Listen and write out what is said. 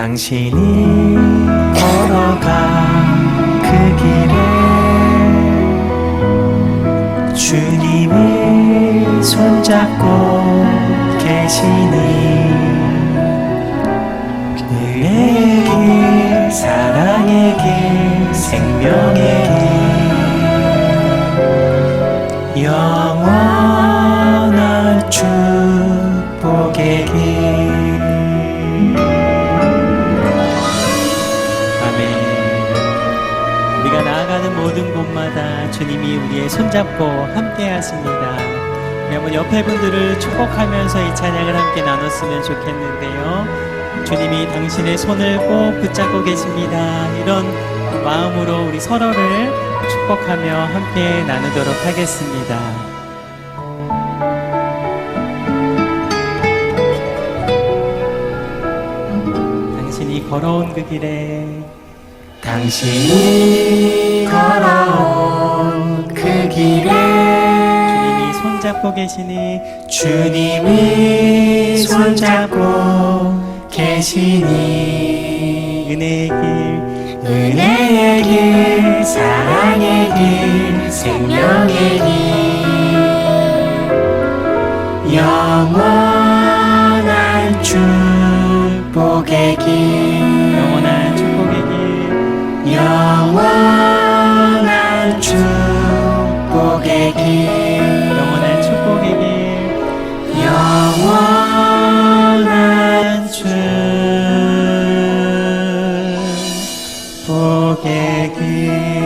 당신이 걸어간 그 길에 주님이 손잡고 계시니 은혜의 길, 사랑의 길, 생명의 길 영 우리가 나아가는 모든 곳마다 주님이 우리의 손잡고 함께 하십니다. 우리 한번 옆에 분들을 축복하면서 이 찬양을 함께 나눴으면 좋겠는데요. 주님이 당신의 손을 꼭 붙잡고 계십니다. 이런 마음으로 우리 서로를 축복하며 함께 나누도록 하겠습니다. 당신이 걸어온 그 길에 당신이 걸어온 그 길에 주님이 손잡고 계시니 주님이 손잡고 계시니 은혜의 길 은혜의 길 사랑의 길 생명의 길. 영원한 축복의 길 깨기